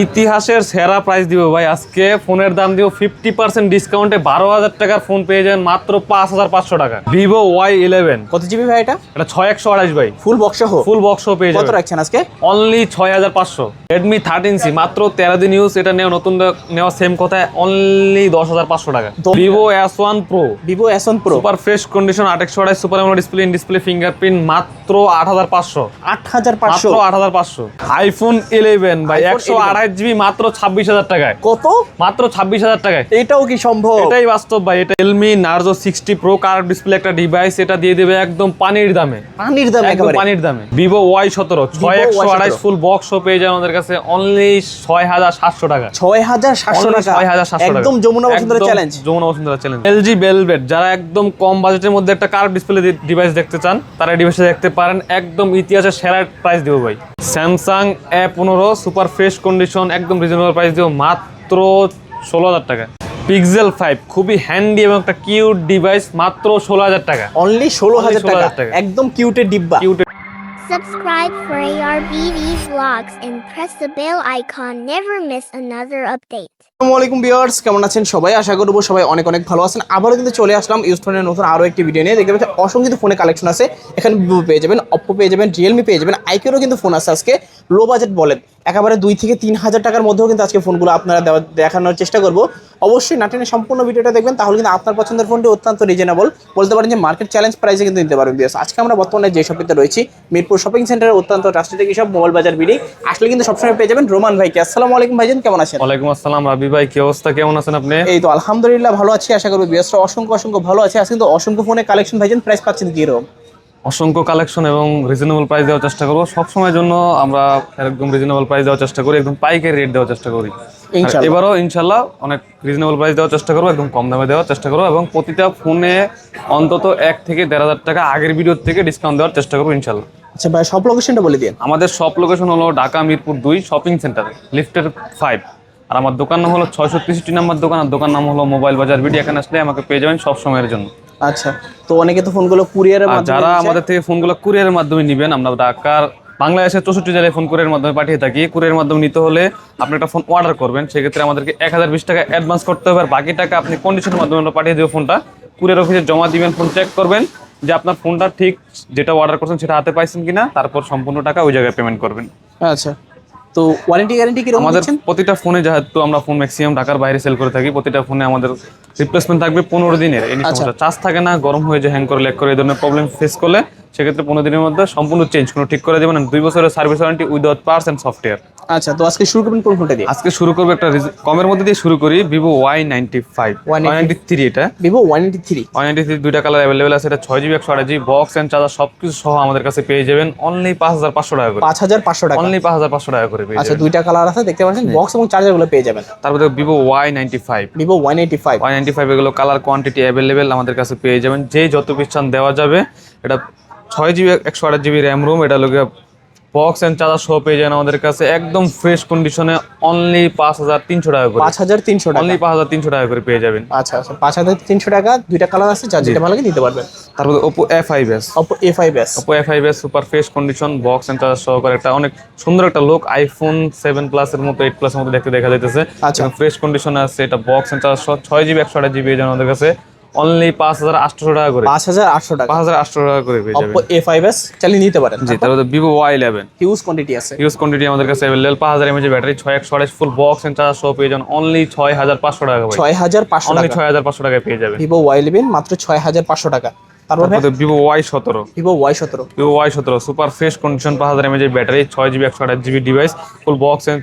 ইতিহাসের সেরা প্রাইস দিব ভাই। আজকে ফোনের দাম দিব ফিফটি পার্সেন্ট ডিসকাউন্টে বারো হাজার টাকার ফোন পেয়ে যাবেন মাত্র পাঁচ হাজার পাঁচশো টাকা। ভিভো ওয়াই ইলেভেন কত জিবি ভাই এটা? এটা ছয় একশো আড়াইশ ভাই। ফুল বক্স ফুল বক্সও পেয়ে কত যাবেন। রাখছেন আজকে? অনলি ছয় হাজার পাঁচশো। রেডমি থার্টিন সি মাত্র তেরো দিন ইউজ এটা নেওয়া নতুন নেওয়া সেম কথায় অনলি দশ হাজার পাঁচশো টাকা। Vivo S one pro Vivo S one pro super fresh condition আটেকশো আড়াই সুপার এমন ডিসপ্লে ইন ডিসপ্লে ফিঙ্গারপ্রিন্ট মাত্র আট হাজার পাঁচশো। আট হাজার পাঁচশো। আট হাজার পাঁচশো। আইফোন ইলেভেন ভাই একশো 11 আড়াই জিবি মাত্র ছাব্বিশ হাজার টাকায়। কত? মাত্র ছাব্বিশ হাজার টাকায়। এটাও কি সম্ভব? এটাই বাস্তব ভাই এটা রিয়েলমি নার্জো সিক্সটি প্রো কার ডিসপ্লে একটা ডিভাইস এটা দিয়ে দেবে একদম পানির দামে। পানির দাম একদম পানির দামে। ভিভো ওয়াই সতেরো ছয় একশো আড়াইশ ফুল বক্স ও পেয়ে যায় আমাদের কাছে অনলি ছয় হাজার সাতশো টাকা। ছয় হাজার সাতশো টাকা। 6,700 টাকা। একদম Jamuna Bashundhara challenge Jamuna Bashundhara challenge LG Velvet যারা একদম কম বাজেটের মধ্যে একটা কার ডিসপ্লে ডিভাইস দেখতে চান তারা ডিভাইসে দেখতে পারেন। একদম ইতিহাসের সেরা প্রাইস দেবো ভাই। স্যামসাং এ পনেরো সুপার ফ্রেশ কন্ডিশন একদম রিজনেবল প্রাইস দেবো মাত্র ষোলো হাজার টাকা। পিক্সেল ফাইভ খুবই হ্যান্ডি এবং একটা কিউট ডিভাইস মাত্র ষোলো হাজার টাকা। অনলি ষোলো হাজার 16,000 টাকা। টাকা। একদম কিউটের ডিব্বা। Cute Subscribe for ARBD vlogs and press the bell icon. Never miss another update. আসসালামু আলাইকুম ভিউয়ার্স কেমন আছেন সবাই? আশা করব সবাই অনেক অনেক ভালো আছেন। আবারও কিন্তু চলে আসলাম ইউজ ফোনের নতুন আরও একটি ভিডিও নিয়ে। দেখতে পাচ্ছেন অসংখ্য ফোনে কালেকশন আছে। এখানে ভিভো পেয়ে যাবেন অপ্পো পেয়ে যাবেন রিয়েলমি পেয়ে যাবেন আইকেরও কিন্তু ফোন আছে আজকে। লো বাজেট বলেন একেবারে দুই থেকে তিন হাজার টাকার মধ্যেও কিন্তু আজকে ফোনগুলো আপনারা দেওয়া- দেখানোর চেষ্টা করব। অবশ্যই নাটেনের সম্পূর্ণ ভিডিওটা দেখবেন তাহলে কিন্তু আপনার পছন্দের ফোনটি অত্যন্ত রিজনেবল বলতে পারেন যে মার্কেট চ্যালেঞ্জ প্রাইসে কিন্তু নিতে পারবেন আজকে আমরা বর্তমানে যে শপিতে রয়েছি মিরপুর শপিং সেন্টারের অত্যন্ত ট্রাস্টেড সব মোবাইল বাজার বিডি। আসলে কিন্তু সবসময় পেয়ে যাবেন রোমান ভাইকে। আসসালামু আলাইকুম ভাইজান কেমন আছেন? ওয়ালাইকুম আসসালাম রাবি ভাই কি অবস্থা? কেমন আছেন আপনি? এই তো আলহামদুলিল্লাহ ভালো আছি আশা করব বিয়াসটা অসংখ্য অসংখ্য ভালো আছে। আজকে কিন্তু অসংখ্য ফোনে কালেকশন ভাইজান প্রাইস পাচ্ছেন কি রকম অসংখ্য কালেকশন এবং রিজনেবল প্রাইস দেওয়ার চেষ্টা করব। সবসময়ের জন্য আমরা একদম রিজনেবল প্রাইস দেওয়ার চেষ্টা করি একদম পাইকারি রেট দেওয়ার চেষ্টা করি। এবারও ইনশাল্লাহ অনেক রিজনেবল প্রাইস দেওয়ার চেষ্টা করব একদম কম দামে দেওয়ার চেষ্টা করব এবং প্রতিটা ফোনে অন্তত এক থেকে দেড় হাজার টাকা আগের ভিডিওর থেকে ডিসকাউন্ট দেওয়ার চেষ্টা করব ইনশাল্লাহ। আচ্ছা ভাই সব লোকেশনটা বলে দিন আমাদের শপ লোকেশন হলো ঢাকা মিরপুর দুই শপিং সেন্টার লিফটের ফাইভ আর আমার দোকান নাম হলো ছয়শো তেষট্টি নাম্বার দোকান আর দোকান নাম হলো মোবাইল বাজার ভিডিও এখানে আসলে আমাকে পেয়ে যাবেন সব সময়ের জন্য। আচ্ছা তো অনেকে তো ফোনগুলো কুরিয়ারের মাধ্যমে যারা আমাদের থেকে ফোনগুলো কুরিয়ারের মাধ্যমে নেবেন আমরা ঢাকার বাংলাদেশের চৌষট্টি জেলায় ফোন কুরিয়ারের মাধ্যমে পাঠিয়ে থাকি। কুরিয়ারের মাধ্যমে নিতে হলে আপনি একটা ফোন অর্ডার করবেন সেক্ষেত্রে আমাদেরকে এক হাজার বিশ টাকা অ্যাডভান্স করতে হবে। আর বাকি টাকা আপনি কন্ডিশনের মাধ্যমে আমরা পাঠিয়ে দেবো ফোনটা। কুরিয়ার অফিসে জমা দিবেন ফোন চেক করবেন যে আপনার ফোনটা ঠিক যেটা অর্ডার করছেন সেটা হাতে পাইছেন কিনা তারপর সম্পূর্ণ টাকা ওই জায়গায় পেমেন্ট করবেন। আচ্ছা। তো ওয়ারেন্টি গ্যারেন্টি কীরকম আমাদের প্রতিটা ফোনে যেহেতু আমরা ফোন ম্যাক্সিমাম ঢাকার বাইরে সেল করে থাকি প্রতিটা ফোনে আমাদের রিপ্লেসমেন্ট থাকবে পনেরো দিনের। এই আচ্ছা। সমস্যা। চার্জ থাকে না গরম হয়ে যায় হ্যাং করে ল্যাক করে এই ধরনের প্রবলেম ফেস করলে সেক্ষেত্রে পনেরো দিনের মধ্যে সম্পূর্ণ চেঞ্জ কোনো ঠিক করে দেবেন দুই বছরের service warranty without parts and software আচ্ছা তো আজকে শুরু করবেন কোন ফোনটা দিয়ে? আজকে শুরু করব একটা কমের মধ্যে দিয়ে শুরু করি Vivo Y ninety five Y ninety three এটা। Vivo one eighty three Y ninety three দুইটা কালার অ্যাভেলেবেল আছে এটা ছয় জিবি একশো আট জিবি বক্স অ্যান্ড চার্জার সব কিছু সহ আমাদের কাছে পেয়ে যাবেন। অনলি পাঁচ হাজার পাঁচশো টাকা করে। পাঁচ হাজার পাঁচশো টাকা। অনলি পাঁচ হাজার পাঁচশো টাকা করে পেয়ে আচ্ছা দুইটা কালার আছে দেখতে পাচ্ছেন? বক্স এবং চার্জারগুলো পেয়ে যাবেন। তারপরে Vivo Y ninety five Vivo one ninety five Y ninety five এগুলো কালার কোয়ান্টিটি অ্যাভেলেবেল আমাদের কাছে পেয়ে যাবেন। যে যত পিস চান দেওয়া যাবে এটা ছয় জিবি একশো আট জিবি র্যাম রুম এটা লোকে বক্স অ্যান্ড চার্জার সহ পেয়ে যান আমাদের কাছে। একদম ফ্রেশ কন্ডিশনে অনলি পাঁচ হাজার তিনশো টাকা করে। পাঁচ হাজার তিনশো টাকা। অনলি পাঁচ হাজার তিনশো টাকা করে পেয়ে যাবেন। আচ্ছা আচ্ছা। পাঁচ হাজার তিনশো টাকা দুইটা কালার আছে যার যেটা ভালো লাগে নিতে পারবেন। তারপরে Oppo F I S Oppo A five S Oppo F I S super fresh condition box and charger সহকারে একটা অনেক সুন্দর একটা লোক আইফোন সেভেন প্লাসের মতো এইট প্লাসের মতো দেখতে দেখা যাইতেছে। আচ্ছা। ফ্রেশ কন্ডিশন আছে এটা বক্স অ্যান্ড চার্জার সহ ছয় জিবি একশো আট জিবি আমাদের কাছে। অনলি পাঁচ হাজার আটশো টাকা করে। পাঁচ হাজার আটশো টাকা। পাঁচ হাজার আটশো টাকা করে পেয়ে যাবেন। এ ফাইভ এস চালিয়ে নিতে পারেন। জি তারপরে Vivo Y eleven huge quantity আছে। ইউজ কোয়ান্টিটি আমাদের কাছে অ্যাভেলেবল পাঁচ হাজার ব্যাটারি ছয় একশো আড়াইশ ফুল বক্স এন্ড চার্জার সহ পেয়ে অনলি ছয় হাজার পাঁচশো টাকা ছয় হাজার পাঁচশো অনলি ছয় হাজার পাঁচশো টাকায় পেয়ে যাবেন। ভিভো ওয়াই ইলেভেন মাত্র ছয় হাজার পাঁচশো টাকা। তারপর ভিভো ওয়াই সতেরো। ভিভো ওয়াই সতেরো। ভিভো ওয়াই সতেরো সুপার ফ্রেশ কন্ডিশন পাঁচ হাজার ব্যাটারি ছয় জিবি একশো আঠাশ GB device full box and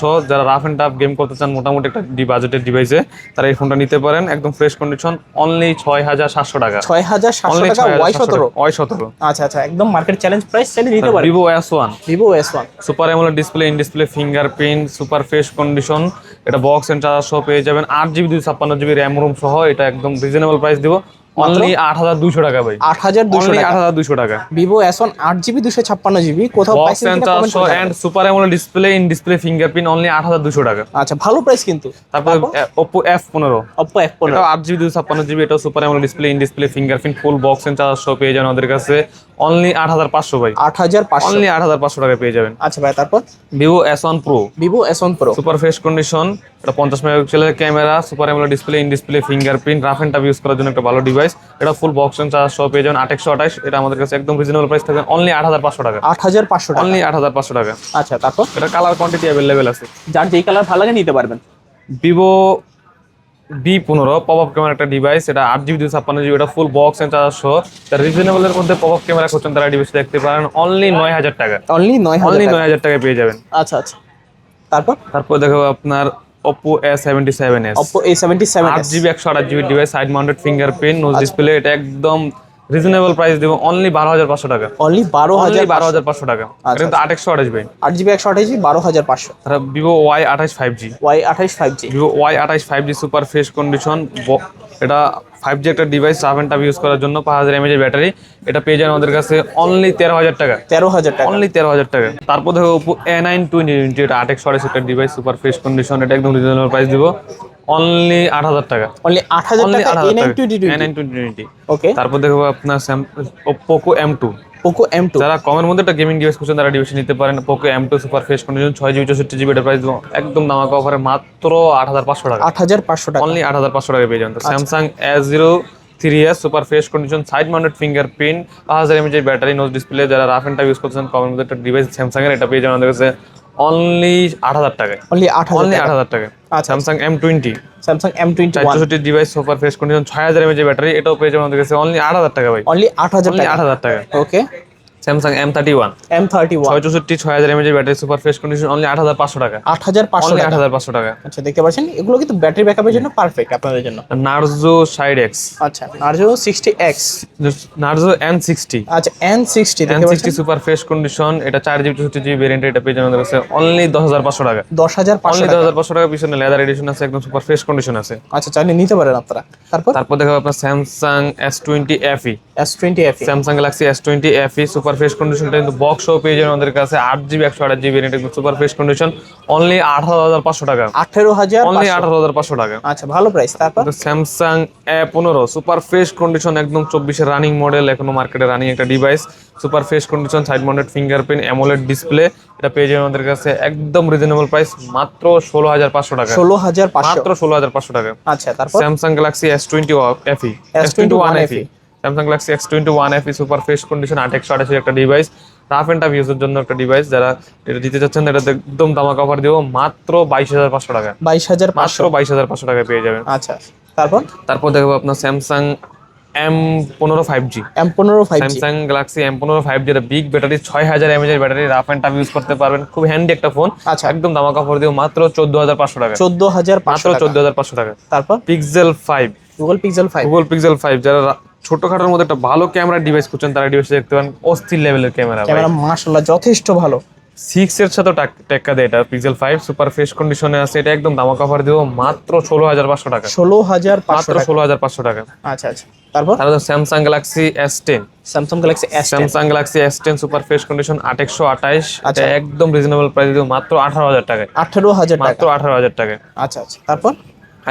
সহ যারা রাফ এন্ড টাফ গেম করতে চান মোটামুটি একটা ডি বাজেটের ডিভাইসে তারা এই ফোনটা নিতে পারেন। একদম ফ্রেশ কন্ডিশন অনলি ছয় হাজার সাতশো টাকা ছয় হাজার সাতশো টাকা ওয়াই সতেরো? ওয়াই সতেরো। আচ্ছা আচ্ছা একদম মার্কেট চ্যালেঞ্জ প্রাইস চালিয়ে নিতে পারেন। Vivo S one Vivo S one super AMOLED display in display fingerprint super fresh condition এটা বক্স এন্ড চার্জার সহ পেয়ে যাবেন। আট জিবি দুই ছাপ্পান্ন জিবি র্যাম রুম সহ এটা একদম রিজনেবল প্রাইস দিব। অনলি আট হাজার দুশো টাকা ভাই। আট হাজার দুশো আট হাজার দুশো টাকা। ভিভো এস ওয়ান আট জিবি দুশো ছাপ্পান্ন জিবি কোথাও চারশো করে super AMOLED display in display fingerprint only আট হাজার দুশো টাকা। আচ্ছা ভালো প্রাইস কিন্তু। তারপরে ওপো এফ পনেরো। অপ্পো এফ পনেরো। আট জিবি দুশো ছাপ্পান্ন জিবি এটা super AMOLED display in display fingerprint full box and চারশো পেয়ে যাবেন আমাদের কাছে। অনলি আট হাজার পাঁচশো ভাই। আট হাজার পাঁচশো। অনলি আট হাজার পাঁচশো টাকা পেয়ে যাবেন। আচ্ছা ভাই তারপর? Vivo S one pro Vivo S one pro super fresh condition এটা পঞ্চাশ মেগাপিক্সেলের camera super AMOLED display in display fingerprint rough and tough use করার জন্য একটা ভালো ডিভাইস এটা ফুল বক্স এন্ড চার্জ সহ পেয়ে যাবেন আটেকশো আঠাশ। এটা আমাদের কাছে একদম রিজনেবল প্রাইস থাকবে অনলি আট হাজার পাঁচশো টাকা। আট হাজার পাঁচশো টাকা। অনলি আট হাজার পাঁচশো টাকা। আচ্ছা তারপর? এটা কালার কোয়ান্টিটি অ্যাভেলেবেল আছে। যার যেই কালার ভালো লাগে নিতে পারবেন। ভিভো বি পনেরো পপ আপ ক্যামেরা একটা ডিভাইস এটা আট জিবি দুশো ছাপ্পান্ন জিবি এটা ফুল বক্স এন্ড চার্জ সহ। তার রিজনেবলের মধ্যে পপ আপ ক্যামেরা করছেন তারা ডিভাইস দেখতে পারেন। অনলি নয় হাজার টাকা। অনলি নয় হাজার অনলি নয় হাজার টাকায় পেয়ে যাবেন। আচ্ছা আচ্ছা। তারপর? তারপর দেখো আপনার সেভেন আট জিবি একশো আঠাশ GB device side mounted fingerprint notch display এটা একদম রিজনেবল প্রাইস দেবো অনলি বারো হাজার পাঁচশো টাকা। অনলি বারো হাজার বারো হাজার পাঁচশো টাকা। এটা কিন্তু আট একশো আঠাশ ভাই আট জিবি একশো আঠাশ জিবি বারো হাজার পাঁচশো। তারা ভিভো ওয়াই আঠাশ ফাইভ জি ওয়াই আঠাশ ফাইভ জি ভিভো ওয়াই আঠাশ five G super fresh condition এটা ফাইভ জি একটা ডিভাইস সাভ অ্যান্ড টাপ ইউজ করার জন্য পাঁচ হাজার এমএজের ব্যাটারি এটা পেয়ে যাবেন আমাদের কাছে অনলি তেরো হাজার টাকা। তেরো হাজার টাকা। অনলি তেরো হাজার টাকা। তারপর দেখো ওপো এ নাইন টোয়েন্টি এটা আট একশো আঠাশ একটা ডিভাইস সুপার ফ্রেশ কন্ডিশন এটা একদম রিজনেবল প্রাইস দিব। অনলি আট হাজার টাকা। অনলি আট হাজার অনলি টাকা আট এ হাজার নাইন টাকা। Twenty A nine twenty twenty okay তারপর দেখব আপনার টু পোকো এম টু যারা কমের মধ্যে একটা গেমিং ডিভাইস খুঁজছেন তারা ডিভাইস নিতে পারেন। M two super fresh condition ছয় জিবি চৌষট্টি জিবি এটা প্রাইস একদম দামাকা অফারে মাত্র আট হাজার পাঁচশো টাকা। আট হাজার পাঁচশো টাকা। অনলি আট হাজার পাঁচশো টাকা পেয়ে যাবেন। Samsung S zero three S super fresh condition side mounted fingerprint পাঁচ হাজার এমএচের ব্যাটারি নোজ ডিসপ্লে যারা রাফ এন্ড টাইপ ইউজ করছেন কমের মধ্যে একটা ডিভাইস স্যামসাং এর এটা পেয়ে যাবেন আমাদের কাছে। অনলি আট হাজার টাকায় অনলি আট হাজার অনলি আট হাজার টাকা। আচ্ছা। Samsung M twenty Samsung M twenty চৌষট্টি ডিভাইস সুপার ফ্রেশ কন্ডিশন ছয় হাজার এমএজ ব্যাটারি এটাও পেয়ে যাবেন আমাদের কাছে। অনলি আট হাজার টাকা ভাই। অনলি আট হাজার আট হাজার টাকা। Okay Samsung M thirty one M thirty one চৌষট্টি ছয় হাজার battery super fresh condition only আট হাজার পাঁচশো টাকা। আট হাজার পাঁচশো আট হাজার পাঁচশো টাকা। আচ্ছা দেখতে পাচ্ছেন এগুলো কিন্তু ব্যাটারি ব্যাকআপের জন্য পারফেক্ট আপনাদের জন্য। নার্জো সাইড এক্স আচ্ছা Narzo sixty X Narzo N sixty আচ্ছা N sixty N sixty super fresh condition এটা চার জিবি চৌষট্টি জিবি ভেরিয়েন্ট এটা পেয়ে যাবেন কাছে। অনলি দশ হাজার পাঁচশো টাকা। দশ হাজার পাঁচশো দশ হাজার পাঁচশো টাকা পিছনে লেদার এডিশন আছে একদম সুপার ফ্রেশ কন্ডিশন আছে। আচ্ছা চাইলে নিতে পারেন আপনারা। তারপর? তারপর দেখো আপনার Samsung S twenty FE S twenty F Samsung Galaxy S twenty FE super fresh কন্ডিশনটা কিন্তু বক্সও পেয়ে যাবেন আমাদের কাছে আট জিবি একশো আট জিবি ভেরিয়েন্ট একদম সুপার ফ্রেশ কন্ডিশন অনলি আঠারো হাজার পাঁচশো টাকা। আঠেরো হাজার অনলি আঠারো হাজার পাঁচশো টাকা। আচ্ছা ভালো প্রাইস তারপর? স্যামসাং এ পনেরো সুপার ফ্রেশ কন্ডিশন একদম চব্বিশের রানিং মডেল এখনও মার্কেটে রানিং একটা device super fresh condition side mounted fingerprint AMOLED display এটা পেয়ে যাবেন আমাদের কাছে একদম রিজনেবল প্রাইস মাত্র ষোলো হাজার পাঁচশো টাকা। ষোলো হাজার মাত্র ষোলো হাজার পাঁচশো টাকা। আচ্ছা তারপর? Samsung Galaxy S twenty FE S twenty one FE Samsung Galaxy X twenty one FE super fresh condition আট একশো আঠাশি একটা ডিভাইস রাফ অ্যান্ড টাফ ইউজের জন্য একটা ডিভাইস যারা এটা দিতে চাচ্ছেন এটা একদম দামা কভার দিব মাত্র বাইশ হাজার পাঁচশো টাকা। বাইশ হাজার মাত্র পাঁচশো বাইশ হাজার পাঁচশো টাকা পেয়ে যাবেন। আচ্ছা তারপর? তারপর দেখব আপনার স্যামসাং এম পনেরো ফাইভ জি এম পনেরো ফাইভ স্যামসাং গ্যালাক্সি এম পনেরো ফাইভ জি বিগ ব্যাটারি ছয় হাজার এমএজের battery rough and tough use করতে পারবেন খুব হ্যান্ডি একটা ফোন আচ্ছা। একদম দামা কাপড় দিয়ে মাত্র চোদ্দ হাজার পাঁচশো টাকা। চোদ্দ হাজার মাত্র পাঁচশো চোদ্দ হাজার পাঁচশো টাকা। তারপর? Pixel five Google Pixel five Google Pixel five যারা ছোটখাটোর মধ্যে একটা ভালো ক্যামেরা ডিভাইস খুঁজছেন তারা ডিভাইস দেখতে পারেন। অস্থির লেভেলের ক্যামেরা ক্যামেরা মাশাল্লাহ যথেষ্ট ভালো। সিক্স এর সাথে টেক্কা দেয় এটা। পিক্সেল ফাইভ সুপার ফ্রেশ কন্ডিশনে আছে এটা একদম দামা কভার দিব মাত্র ষোলো হাজার পাঁচশো টাকা। ষোলো হাজার মাত্র ষোলো হাজার পাঁচশো টাকা। আচ্ছা আচ্ছা। তারপর? তারপর Samsung Galaxy S ten Samsung Galaxy S Samsung Galaxy S ten super fresh condition আট একশো আঠাইশ আচ্ছা। একদম রিজনেবল প্রাইস দিব মাত্র আঠারো হাজার টাকায়। আঠেরো হাজার মাত্র আঠারো হাজার টাকায়। আচ্ছা আচ্ছা। তারপর?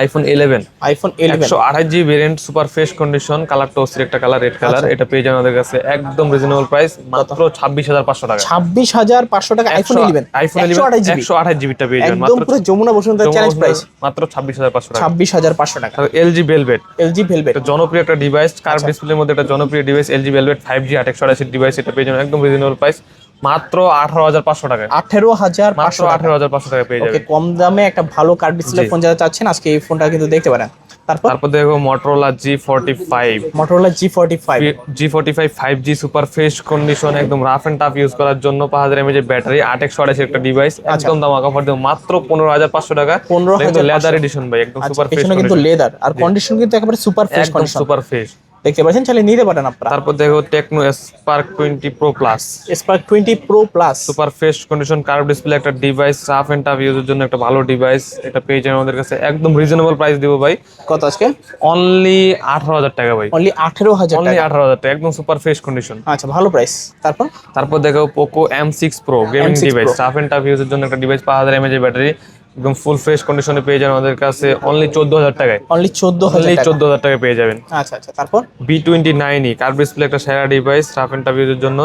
আইফোন ইলেভেন আইফোন ইলেভেন একশো আঠাশ GB variant super fresh condition কালারটা অস্থির একটা কালার রেড কালার। এটা পেয়ে যাবেন আমাদের কাছে একদম রিজনেবল প্রাইস মাত্র ছাব্বিশ হাজার পাঁচশো টাকা। ছাব্বিশ হাজার পাঁচশো টাকা আইফোন ইলেভেন আইফোন একশো আঠাশ জিবি একশো আঠাশ পেয়ে যাবেন মাত্র পুরো যমুনা বসুন্ধরা চ্যালেঞ্জ প্রাইস মাত্র ছাব্বিশ হাজার পাঁচশো টাকা। ছাব্বিশ হাজার পাঁচশো টাকা। এলজি বেলভেট এলজি ভেলভেট জনপ্রিয় একটা ডিভাইস কার্ভ। ডিসপ্লের মধ্যে একটা জনপ্রিয় device LG Velvet five G আট একশো আঠাশির ডিভাইস এটা পেয়ে যাবেন একদম রিজনেবল প্রাইস মাত্র আঠারো হাজার পাঁচশো টাকা আঠেরো হাজার মাত্র আঠারো হাজার পাঁচশো টাকা পেয়ে যাবেন। কম দামে একটা ভালো কার্ড ডিসপ্লে ফোন যারা চাচ্ছেন আজকে এই ফোনটা কিন্তু দেখতে পারেন। তারপর? তারপর দেখো Motorola G forty five Motorola G forty five G forty five five G super fresh condition একদম রাফ এন্ড টাফ ইউজ করার জন্য পাঁচ হাজার এমএজ ব্যাটারি আট একশো আঠাশি একটা ডিভাইস একদম দাম অফার দেবো মাত্র পনেরো হাজার পাঁচশো টাকা। 15,500 লেদার এডিশন ভাই একদম আচ্ছা সুপার ফ্রেশ কিন্তু লেদার আর কন্ডিশন কিন্তু একেবারে সুপার ফ্রেশ সুপার ফ্রেশ দেখতে পাচ্ছেন? চাইলে নিতে পারেন আপনারা। তারপর দেখো Tecno Spark twenty pro plus Spark twenty pro plus super fresh condition curve display একটা ডিভাইস রাফ এন্ড টাফ ইউজের জন্য একটা ভালো ডিভাইস এটা পেয়ে যাবেন আমাদের কাছে। একদম রিজনেবল প্রাইস দিব ভাই। কত আজকে? অনলি আঠারো হাজার টাকা ভাই। অনলি আঠেরো হাজার অনলি আঠারো হাজার টাকা। একদম সুপার ফ্রেশ কন্ডিশন আচ্ছা ভালো প্রাইস তারপর? তারপর দেখো Poco M six pro gaming M6 device. Rough and tough ইউজের জন্য একটা ডিভাইস পাঁচ হাজার এমএজ ব্যাটারি একদম ফুল ফ্রেশ কন্ডিশনে পেয়ে যাবেন আমাদের কাছে অনলি চোদ্দ হাজার টাকায়। অনলি চোদ্দ হাজার অনলি টাকা। চোদ্দ হাজার টাকায় পেয়ে যাবেন। আচ্ছা আচ্ছা তারপর? বি টোয়েন্টি নাইনই কার্ভ ডিসপ্লে একটা সেরা ডিভাইস রাফ এন্ড টাফ ইউজের জন্য।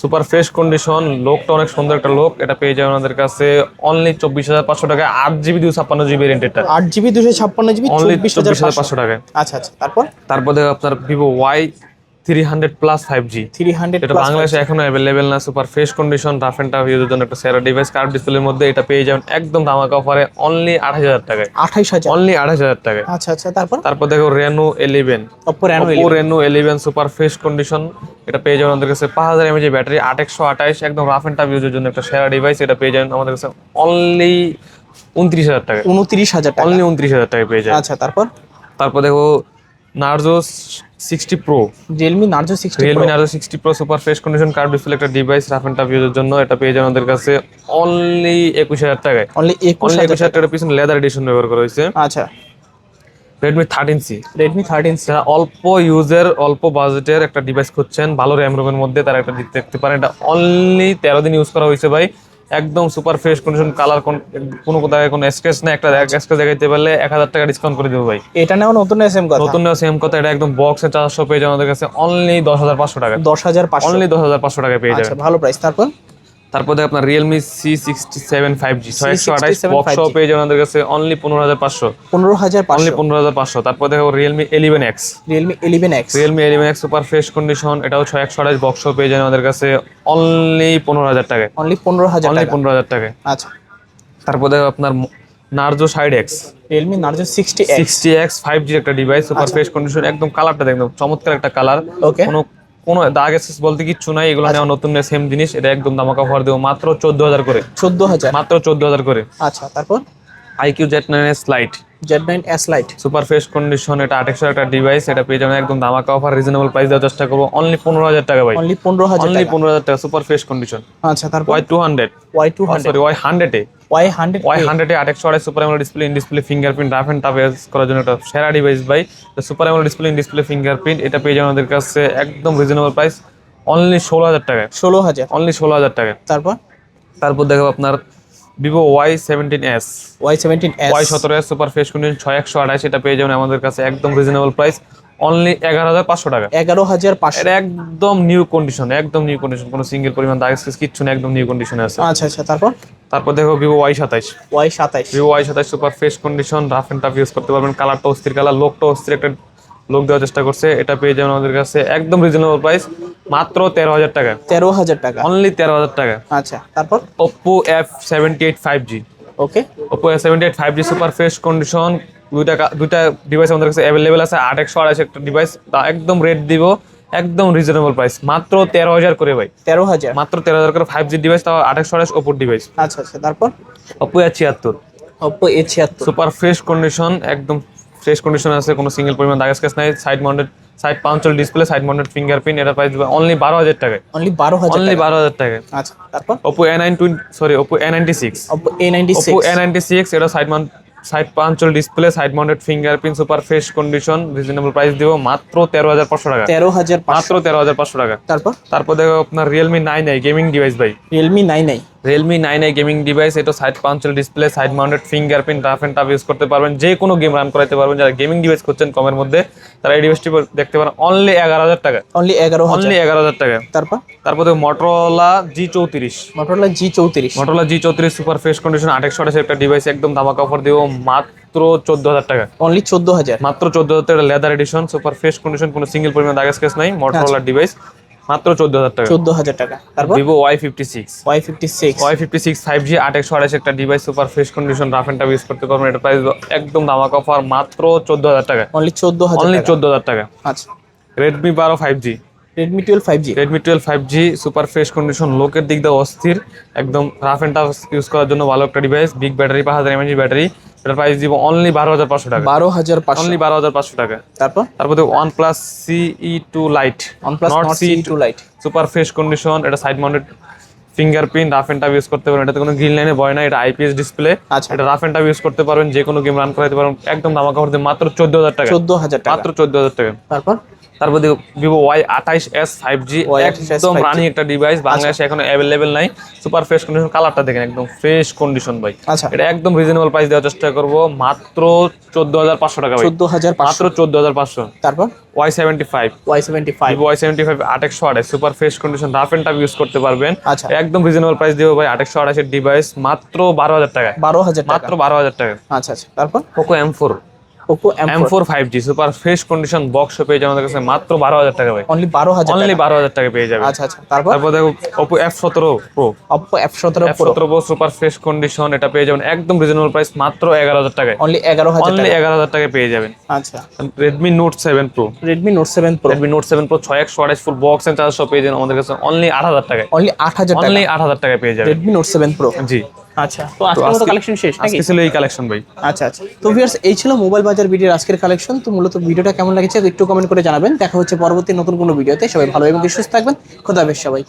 সুপার ফ্রেশ কন্ডিশন লোকটা অনেক সুন্দর একটা লোক এটা পেয়ে যাবেন আমাদের কাছে অনলি চব্বিশ হাজার পাঁচশো টাকায়। আট জিবি দুশো ছাপ্পান্ন জিবি রেন্টেডটা আট জিবি দুশো ছাপ্পান্ন জিবি অনলি চব্বিশ হাজার পাঁচশো। টাকায়। আচ্ছা আচ্ছা তারপর? তারপর আপনার Vivo Y three hundred plus five G three hundred এটা বাংলাদেশে এখনও অ্যাভেলেবেল না super fresh condition rough and tough ইউজের জন্য একটা সেরা ডিভাইস কার্ভ ডিসপ্লের মধ্যে এটা পেয়ে যাবেন একদম ধামাকা অফারে অনলি আঠাশ হাজার টাকায়। আঠাইশ হাজার। অনলি আঠাশ হাজার টাকায়। আচ্ছা আচ্ছা তারপর? তারপর দেখো Reno eleven Oppo Reno Oppo Reno eleven super fresh condition এটা পেয়ে যাবেন আমাদের কাছে পাঁচ হাজার এমএজি ব্যাটারি আট একশো আঠাইশ একদম রাফ এন্ড টাফ ইউজের জন্য একটা সেরা ডিভাইস এটা পেয়ে যাবেন আমাদের কাছে অনলি উনত্রিশ হাজার টাকা উনত্রিশ হাজার টাকা। অনলি উনত্রিশ হাজার টাকা পেয়ে যায় আচ্ছা তারপর? তারপর দেখো Narzo sixty pro Realme Narzo sixty Realme Narzo sixty pro super fresh condition curve display একটা ডিভাইস রাফ এন্ড টাফ ইউজের জন্য। এটা পেয়ে যাবেন আমাদের কাছে অনলি একুশ হাজার টাকায়। অনলি একুশ হাজার টাকার পিছনে লেদার এডিশন ব্যবহার করা হয়েছে। আচ্ছা। Redmi thirteen C Redmi thirteen যারা অল্প ইউজের অল্প বাজেটের একটা ডিভাইস খুঁজছেন ভালো র্যাম রোমের মধ্যে তারা একটা দেখতে পারেন। এটা অনলি তেরো দিন ইউজ করা হয়েছে ভাই। একদম সুপার ফ্রেশ কন্ডিশন কালার কোনো কোথায় কোনো স্ক্রেচ না একটা স্ক্রেচ দেখাইতে পারলে এক হাজার টাকা ডিসকাউন্ট করে দেবো ভাই। এটা নেওয়া নতুন সেম কথা। নতুন সেম কথা এটা একদম বক্সে চারশো পেয়ে যাবে আমাদের কাছে অনলি দশ হাজার পাঁচশো টাকা। দশ হাজার অনলি দশ হাজার পাঁচশো টাকা পেয়ে যাবে ভালো প্রাইস তারপর? তারপর দেখো আপনার Realme C sixty seven five G ছয় একশো আঠাইশ C67 বক্স 5G পেয়ে যাবেন আমাদের কাছে অনলি পনেরো হাজার পাঁচশো। পনেরো হাজার অনলি পনেরো হাজার পাঁচশো। তারপর দেখো Realme eleven X Realme eleven X Realme eleven X super fresh condition এটাও ছয় একশো আঠাশ বক্স পেয়ে যাবেন আমাদের কাছে অনলি পনেরো হাজার টাকায়। অনলি পনেরো হাজার অনলি টাকা। পনেরো হাজার টাকায়। আচ্ছা। তারপর দেখো আপনার Narzo sixty X Realme Narzo sixty sixty X five G একটা ডিভাইস সুপার ফ্রেশ কন্ডিশন একদম কালারটা দেখবেন চমৎকার একটা কালার ওকে কোনো কোনো দাগ এসেস বলতে কিচ্ছু নাই এগুলো নেওয়া নতুন সেম জিনিস এটা একদম দামাকা অফার দেবো মাত্র চোদ্দ হাজার করে। চোদ্দ হাজার? মাত্র চোদ্দ হাজার করে। আচ্ছা তারপর? IQOO Z nine S lite super fresh condition এটা আটেকশো একটা ডিভাইস এটা পেয়ে যাবেন একদম অফার রিজনেবল প্রাইস দেওয়ার চেষ্টা করব। অনলি পনেরো হাজার টাকা ভাই। অনলি পনেরো হাজার অনলি টাকা। পনেরো হাজার টাকা সুপার ফ্রেশ কন্ডিশন আচ্ছা তারপর? সরি আটেকশো আড়াই super display in display fingerprint rough and tough করার জন্য সেরা ডিভাইস ভাই। Super display in display fingerprint এটা পেয়ে যাবেন আমাদের কাছে একদম রিজনেবল প্রাইস অনলি ষোলো হাজার টাকা। ষোলো হাজার। অনলি ষোলো হাজার টাকা। তারপর? তারপর দেখো আপনার Vivo Y seventeen S Y seventeen Y সতেরো এস সুপার ফ্রেশ কন্ডিশন ছয় একশো আঠাশ এটা পেয়ে যাবেন আমাদের কাছে একদম রিজনেবল প্রাইস অনলি এগারো হাজার পাঁচশো টাকা। এগারো হাজার পাঁচশো। একদম নিউ কন্ডিশন একদম নিউ কন্ডিশন কোনো সিঙ্গেল পরিমাণ দাগ স্কেচ কিচ্ছু না একদম নিউ কন্ডিশনে আছে। আচ্ছা আচ্ছা তারপর? তারপর দেখো ভিভো ওয়াই সাতাইশ। ওয়াই সাতাইশ। ভিভো ওয়াই সাতাইশ super fresh condition rough and tough use করতে পারবেন কালারটা অস্থির কালার লোকটা অস্থির একটা লোক দেওয়ার চেষ্টা করছে। এটা পেয়ে যাবেন আমাদের কাছে একদম রিজনেবল প্রাইস মাত্র তেরো হাজার টাকা। তেরো হাজার টাকা। অনলি তেরো হাজার টাকা। আচ্ছা তারপর? Oppo F seventy eight five G okay Oppo A seventy eight five G super fresh condition দুইটা দুইটা ডিভাইস আমাদের কাছে অ্যাভেলেবেল আছে আট একশো আড়াইশো একটা ডিভাইস তা একদম রেট দিব একদম রিজনেবল প্রাইস মাত্র তেরো হাজার করে ভাই। তেরো হাজার। মাত্র তেরো হাজার করে ফাইভ জি ডিভাইস তাও আট একশো আড়াইশ ওপোর ডিভাইস আচ্ছা আচ্ছা তারপর? ওপো এ ছিয়াত্তর। ওপো এ ছিয়াত্তর। সুপার ফ্রেশ কন্ডিশন একদম ফ্রেশ কন্ডিশন আছে কোনো সিঙ্গেল পরিমাণ দাগ স্কেচ নাই side mounted side punch hole display side mounted fingerprint এটা প্রাইস অনলি বারো হাজার টাকায়। অনলি বারো হাজার অনলি বারো হাজার টাকায়। আচ্ছা তারপর? Oppo A nine twenty sorry Oppo A ninety six Oppo A ninety Oppo A ninety six এটা side mount side punch hole display side mounted fingerprint super fresh condition reasonable price দিব মাত্র তেরো হাজার পাঁচশো টাকা। তেরো হাজার মাত্র তেরো হাজার পাঁচশো টাকা। তারপর? তারপর দেখো আপনার Realme nine I gaming device ভাই। Realme nine I Realme nine I gaming device এটা side punch hole display side mounted fingerprint rough and tough use করতে পারবেন। যে কোনো গেম রান করাতে পারবেন। যারা গেমিং ডিভাইস করছেন কমের মধ্যে তারা এই ডিভাইসটি দেখতে পারেন। অনলি এগারো হাজার টাকা। অনলি এগারো অনলি এগারো হাজার টাকা। তারপর? তারপর দেখো মটোরোলা জি চৌত্রিশ। মোটরলা জি চৌত্রিশ। মটোরোলা জি চৌত্রিশ সুপার ফ্রেশ কন্ডিশন আটেকশো আঠাশ একটা ডিভাইস একদম ধামাকা অফার দেবো মাত্র চোদ্দ হাজার টাকা। অনলি চোদ্দ হাজার। মাত্র চোদ্দ হাজার টাকা leather edition super fresh condition কোনো সিঙ্গেল পরিমাণ দাগ স্কেচ নাই মটোরোলা ডিভাইস মাত্র চোদ্দ হাজার টাকা। চোদ্দ হাজার টাকা তারপর Y fifty six five G আট একটা device super fresh condition rough and tough use করতে পারবেন। এটা প্রাইস একদম ধামাকা অফার মাত্র চোদ্দ হাজার টাকা। অনলি চোদ্দ হাজার অনলি টাকা। চোদ্দ হাজার টাকা। আচ্ছা। রেডমি বারো five G Redmi twelve five G Redmi twelve five G super fresh condition লোকের দিক দিয়ে অস্থির একদম রাফ এন্ড টাফ ইউজ করার জন্য ভালো একটা ডিভাইস বিগ ব্যাটারি পাঁচ হাজার এমএজি ব্যাটারি এটার প্রাইস দিব অনলি বারো হাজার পাঁচশো টাকা। বারো হাজার পাঁচশো। অনলি বারো হাজার পাঁচশো টাকা। তারপর? তারপর one plus CE two lite OnePlus Nord CE2 Lite। Super fresh condition এটা side mounted fingerprint rough and tough use করতে পারবেন। এটাতে কোনো গ্রিন লাইনে ভয় না এটা আইপিএস ডিসপ্লে আচ্ছা। এটা রাফ এন্ড টাপ ইউজ করতে পারবেন যে কোনো গেম রান করাতে পারবেন। একদম দামা কাপড় মাত্র চোদ্দ হাজার টাকা। চোদ্দ হাজার টাকা। মাত্র চোদ্দ হাজার টাকা। তারপর? তারপর দেখো ভিভো ওয়াই আঠাইশ এস ফাইভ জি Y28s একদম 5G রানিং একটা ডিভাইস বাংলাদেশে এখনও অ্যাভেলেবেল নাই। সুপার ফ্রেশ কন্ডিশন কালারটা দেখেন একদম ফ্রেশ কন্ডিশন ভাই। আচ্ছা। এটা একদম রিজনেবল প্রাইস দেওয়ার চেষ্টা করব। মাত্র চোদ্দ হাজার পাঁচশো টাকা চোদ্দ হাজার মাত্র চোদ্দ হাজার পাঁচশো। তারপর? Y seventy five Y seventy five Y seventy five আটেকশো আঠাশ super fresh condition rough and tough use করতে পারবেন। আচ্ছা। একদম রিজনেবল প্রাইস দেবো ভাই আটেকশো আঠাশের ডিভাইস মাত্র বারো হাজার টাকা বারো হাজার মাত্র বারো হাজার টাকা আচ্ছা আচ্ছা। তারপর? Poco M four Oppo M M four five G super fresh condition box পেয়ে যাবে আমাদের কাছে মাত্র বারো হাজার টাকা ভাই। অনলি বারো হাজার অনলি টাকা। বারো হাজার টাকা পেয়ে যাবে। আচ্ছা আচ্ছা তারপর? তারপর দেখো সতেরো প্রো অপো এফ সতেরো এফ সতেরো প্রো সুপার ফ্রেশ কন্ডিশন এটা পেয়ে যাবেন একদম রিজনেবল প্রাইস মাত্র এগারো হাজার টাকায়। অনলি এগারো হাজার অনলি টাকা এগারো হাজার টাকায় পেয়ে যাবেন। আচ্ছা। Redmi note seven pro Redmi note seven pro Redmi note seven pro ছয় একশো আঠাশ ফুল বক্স এন্ড চার্জ সব পেয়ে যাবেন আমাদের কাছে। অনলি আট হাজার টাকায়। অনলি আট হাজার টাকা। অনলি আট হাজার টাকায় পেয়ে যাবেন। Redmi note seven pro G. আচ্ছা তো আজকের মতো কালেকশন শেষ নাকি? ছিল এই কালেকশন ভাই। আচ্ছা আচ্ছা। তো ভিউয়ার্স এই ছিল মোবাইল বাজার ভিডিওর আজকের কালেকশন তো মূলত ভিডিওটা কেমন লাগছে একটু কমেন্ট করে জানাবেন। দেখা হচ্ছে পরবর্তী নতুন কোনো ভিডিওতে। সবাই ভালো এবং সুস্থ থাকবেন। খোদা বেশ সবাই।